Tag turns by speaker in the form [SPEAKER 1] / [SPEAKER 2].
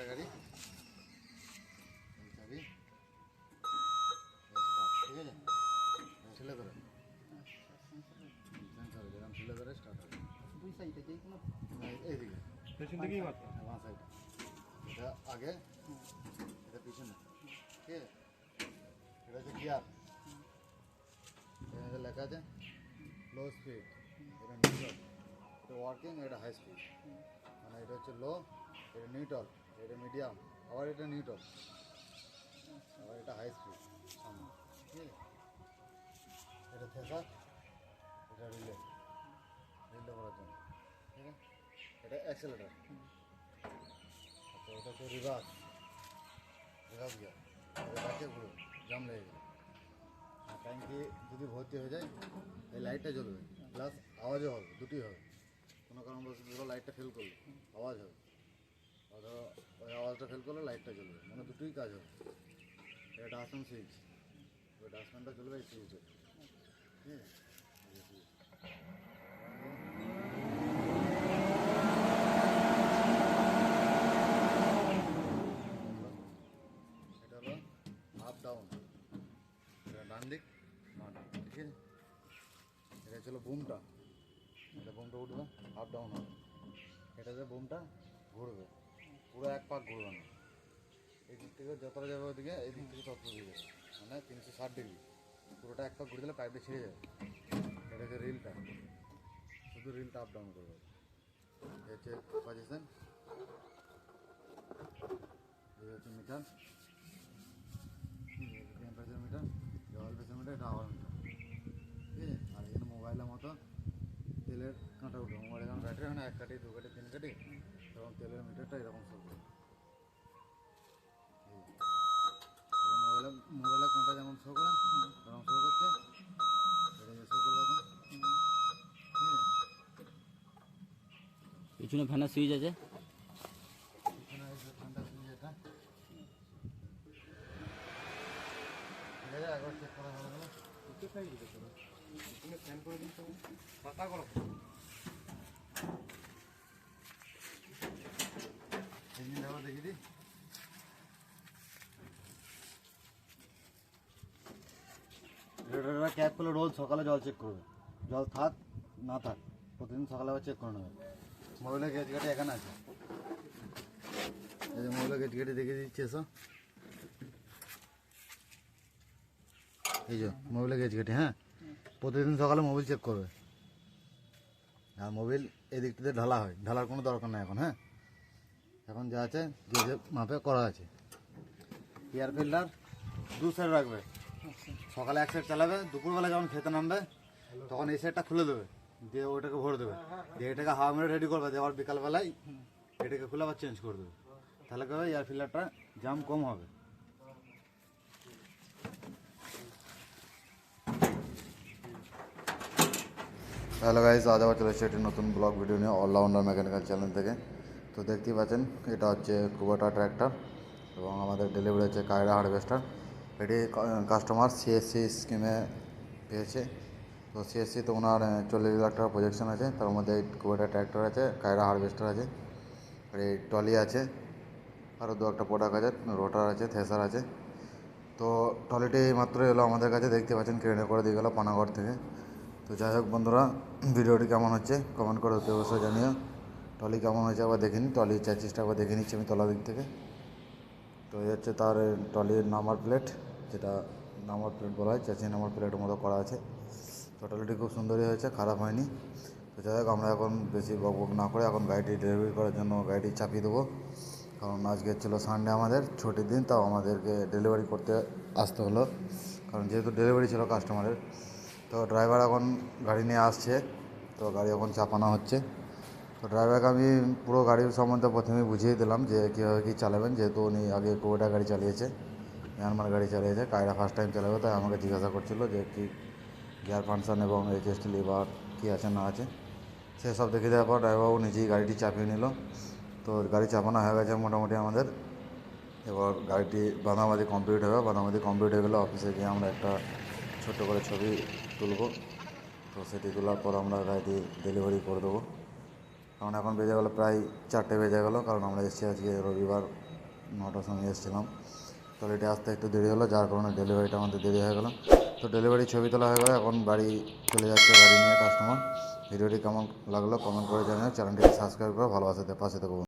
[SPEAKER 1] গাড়ি চাবি ঠিক আছে ছেলে করে ছেলে করে স্টার্ট হবে
[SPEAKER 2] দুই সাইডে যে কোনো
[SPEAKER 1] এইদিকে পেছন
[SPEAKER 3] থেকেই মারতে
[SPEAKER 1] বাঁ সাইডে এটা আগে এটা পিছনে ঠিক আছে এটা হচ্ছে গিয়ার এটা লেখা আছে লো স্পিড এটা মিডিয়াম এটা ওয়ার্কিং এটা হাই স্পিড মানে এটা হচ্ছে লো এটা নিউট্রাল, এটা মিডিয়াম, আবার এটা নিউটল আবার এটা হাই স্পিড সামনে, ঠিক এটা থেসার এটা রিলে রিলে করার জন্য, ঠিক আছে? এটা অ্যাক্সেলেটার আচ্ছা এটা হচ্ছে রিভার্স রিভার্স গিয়ার ব্যাকে ঘুরবে জাম লেগে গেলে। আর ট্যাঙ্কি যদি ভর্তি হয়ে যায়, এই লাইটটা জ্বলবে প্লাস আওয়াজও হবে, দুটোই হবে। কোনো কারণবশত ধরো লাইটটা ফেল করল, আওয়াজ হবে। আওয়াজটা ফেল করলে লাইটটা জ্বলবে মানে দুটোই কাজ হবে। এটা ডাস্টম্যান সুইচ ওই ডাস্টম্যানটা জ্বলবে এই সুইচে। এটা হলো আপ ডাউন এটা ডান দিক, ঠিক আছে? এটা ছিল বুমটা এটা বুমটা উঠবে আপ ডাউন হবে। এটাতে বুমটা ঘুরবে। পুরো এক পাক ঘুরবে না। এই দিক থেকে যতটা যাবে ওইদিকে এই দিক থেকে তত দিয়ে যাবে মানে তিনশো ষাট ডিগ্রি। পুরোটা এক পাক ঘুরে দিলে পাইপটা ছিঁড়ে যাবে। এটা হচ্ছে রিলটা শুধু রিলটা আপ ডাউন করবে। হচ্ছে পজিশন হচ্ছে মিটার টেম্পারেচার মিটার জল প্রেশার মিটার এটা আওয়ার মিটার ঠিক আছে? আর এখানে মোবাইলের মতো তেলের কাঁটা উঠবে। মোবাইলে যখন ব্যাটারি হয় না, এক কাটি দু কাটি তিন কাটি তখন তেলের মিটারটা এরকম। এই মোবাইলে মোবাইলের কাঁটা যেমন শো করে তেমন শো করছে এটা শো করবে এখন।
[SPEAKER 4] পিছনে ফ্যানের সুইচ আছে।
[SPEAKER 1] ঠান্ডা সুইচ এটা। ঠিক আছে একবার চেক করা
[SPEAKER 3] পারো তুমি ফ্যান করে দিন পাতা করো
[SPEAKER 1] ইঞ্জিনটা আবার দেখি রেডিওটা ক্যাপ করলে রোজ সকালে জল চেক করবে। জল থাক, না থাক, প্রতিদিন সকালে আবার চেক করে নেবে। মোবাইলের গেট ঘাটে এখানে আছে। এই যে মোবাইলের গেট ঘাটে দেখে দিচ্ছি, এসো। এই যে মোবাইলের গেট ঘাটে হ্যাঁ? প্রতিদিন সকালে মোবাইল চেক করবে। আর মোবাইল এদিকটাতে ঢালা হয়। ঢালার কোনো দরকার নেই এখন হ্যাঁ? এখন যা আছে গেজে মাপে করা আছে। এয়ার ফিল্টার দু সাইড রাখবে। সকালে এক সাইড চালাবে, দুপুরবেলা যখন খেতে নামবে, তখন এই সাইডটা খুলে দেবে। দিয়ে ওটাকে ভরে দেবে। দিয়ে এটাকে হাওয়া মেরে রেডি করবে আবার বিকালবেলায় এটাকে খুলে আবার চেঞ্জ করে দেবে। তাহলে কি হবে? এয়ার ফিল্টারটা জাম কম হবে। হ্যালো গাইজ আজ আবার চলে এসেছে একটি নতুন ব্লগ ভিডিও নিয়ে অলরাউন্ডার মেকানিক্যাল চ্যানেল থেকে। তো দেখতেই পাচ্ছেন, এটা হচ্ছে কুবাটা ট্র্যাক্টর এবং আমাদের ডেলিভারি হচ্ছে কায়রা হারভেস্টার এটি কাস্টমার সিএসসি স্কিমে পেয়েছে। তো সিএসসি তো ওনার চল্লিশ লাখ টাকা প্রজেকশন আছে, তার মধ্যে কুবাটা ট্র্যাক্টর আছে, কায়রা হারভেস্টার আছে। এই টলি আছে, আরও দু একটা প্রোডাক্ট আছে রোটার আছে থেসার আছে। তো টলিটি মাত্র এলো আমাদের কাছে, দেখতে পাচ্ছেন ক্রেনে করে দিয়ে গেলো পানাগড় থেকে। তো যাই হোক বন্ধুরা, ভিডিওটি কেমন হচ্ছে কমেন্ট করে অবশ্যই জানিও। টলি কেমন হয়েছে আবার দেখে নিই টলির চ্যাচিসটা একবার দেখে নিচ্ছি আমি তলা দিক থেকে। তো এই হচ্ছে তার টলির নাম্বার প্লেট যেটা নাম্বার প্লেট বলা হয় চ্যাচি নাম্বার প্লেটের মতো করা আছে। তো টলিটি খুব সুন্দরই হয়েছে, খারাপ হয়নি। তো যাই হোক, আমরা এখন বেশি বক বক না করে এখন গাড়িটি ডেলিভারি করার জন্য গাড়িটি চাপিয়ে দেবো। কারণ আজকে ছিল সানডে আমাদের, ছুটির দিন, তাও আমাদেরকে ডেলিভারি করতে আসতে হলো। কারণ যেহেতু ডেলিভারি ছিল কাস্টমারের তো ড্রাইভার এখন গাড়ি নিয়ে আসছে, তো গাড়ি এখন চাপানো হচ্ছে। তো ড্রাইভারকে আমি পুরো গাড়ির সম্বন্ধে প্রথমেই বুঝিয়ে দিলাম যে কীভাবে কী চালাবেন, যেহেতু উনি আগে কোটা গাড়ি চালিয়েছে, মিয়ানমার গাড়ি চালিয়েছে, কায়রা ফার্স্ট টাইম চালাবে, তাই আমাকে জিজ্ঞাসা করছিল যে কি গিয়ার ফাংশন এবং এইচএসটি লিভার কী আছে, না আছে। সেসব দেখে দেওয়ার পর ড্রাইভারবাবু নিজেই গাড়িটি চাপিয়ে নিল। তো গাড়ি চাপানো হয়ে গেছে মোটামুটি আমাদের। এবার গাড়িটি বাঁধাবাঁধি কমপ্লিট হবে। বাঁধাবাঁধি কমপ্লিট হয়ে গেলে অফিসে গিয়ে আমরা একটা ছোট্ট করে ছবি তুলব। তো সেটি তোলার পর আমরা গাড়িটি ডেলিভারি করে দেবো। কারণ এখন বেজে গেলো প্রায় চারটে বেজে গেলো, কারণ আমরা এসেছি আজকে রবিবার নটার সময় এসেছিলাম। তো এটা আসতে একটু দেরি হলো, যার কারণে ডেলিভারিটা আমাদের দেরি হয়ে গেলো। তো ডেলিভারি ছবি তোলা হয়ে গেলো, এখন বাড়ি চলে যাচ্ছে গাড়ি নিয়ে কাস্টমার ভিডিওটি কেমন লাগল কমেন্ট করে জানিয়ে চ্যানেলটিকে সাবস্ক্রাইব করে ভালোবাসাতে পাশে থাকব